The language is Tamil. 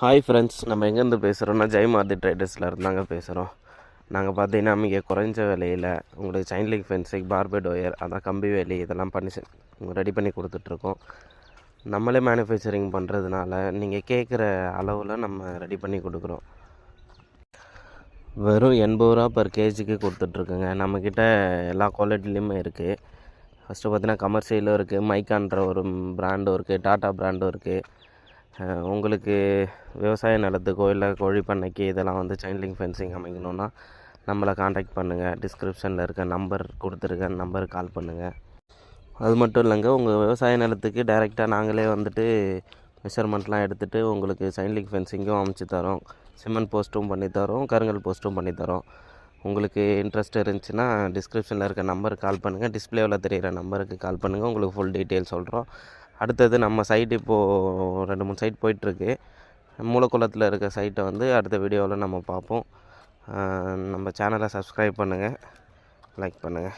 ஹாய் ஃப்ரெண்ட்ஸ் நம்ம எங்கேருந்து பேசுகிறோன்னா ஜெயமாதி ட்ரேடர்ஸில் இருந்தாங்க பேசுகிறோம் நாங்கள் பார்த்தீங்கன்னா மிக குறைஞ்ச விலையில் உங்களுக்கு chain link fencing barbed wire அதான் கம்பி வேலி இதெல்லாம் பண்ணி ரெடி பண்ணி கொடுத்துட்ருக்கோம். நம்மளே மேனுஃபேக்சரிங் பண்ணுறதுனால நீங்கள் கேட்குற அளவில் நம்ம ரெடி பண்ணி கொடுக்குறோம். வெறும் எண்பது ரூபா பர் கேஜிக்கு கொடுத்துட்ருக்குங்க. நம்மக்கிட்ட எல்லா குவாலிட்டிலையுமே இருக்குது ஃபஸ்ட்டு பார்த்தீங்கன்னா கமர்ஷியலும் இருக்குது மைக்கான்ற ஒரு ப்ராண்டும் இருக்குது டாட்டா ப்ராண்டும் இருக்குது உங்களுக்கு விவசாய நிலத்துக்கோ இல்லை கோழி பண்ணைக்கு இதெல்லாம் வந்து செயின்லிங் ஃபென்சிங் அமைக்கணுன்னா நம்மளை காண்டாக்ட் பண்ணுங்கள் டிஸ்கிரிப்ஷனில் இருக்க நம்பர் கொடுத்துருக்கேன் நம்பருக்கு கால் பண்ணுங்கள் அது மட்டும் இல்லைங்க உங்கள் விவசாய நிலத்துக்கு டைரெக்டாக நாங்களே வந்துட்டு மெஷர்மெண்ட்லாம் எடுத்துகிட்டு உங்களுக்கு சைன்லிங் ஃபென்சிங்கும் அமைச்சு தரோம். சிமெண்ட் போஸ்ட்டும் பண்ணி தரோம் கருங்கல் போஸ்ட்டும் பண்ணி தரோம். உங்களுக்கு இன்ட்ரெஸ்ட் இருந்துச்சுன்னா டிஸ்கிரிப்ஷனில் இருக்க நம்பருக்கு கால் பண்ணுங்கள் டிஸ்பிளேவில் தெரிகிற நம்பருக்கு கால் பண்ணுங்கள் உங்களுக்கு ஃபுல் டீட்டெயில் சொல்கிறோம் அடுத்தது நம்ம சைட் இப்போது ரெண்டு மூணு சைட் போயிட்டுருக்கு. மூலக்குளத்தில் இருக்க சைட்டை வந்து அடுத்த வீடியோவில் நம்ம பார்ப்போம். நம்ம சேனலை சப்ஸ்கிரைப் பண்ணுங்கள் லைக் பண்ணுங்கள்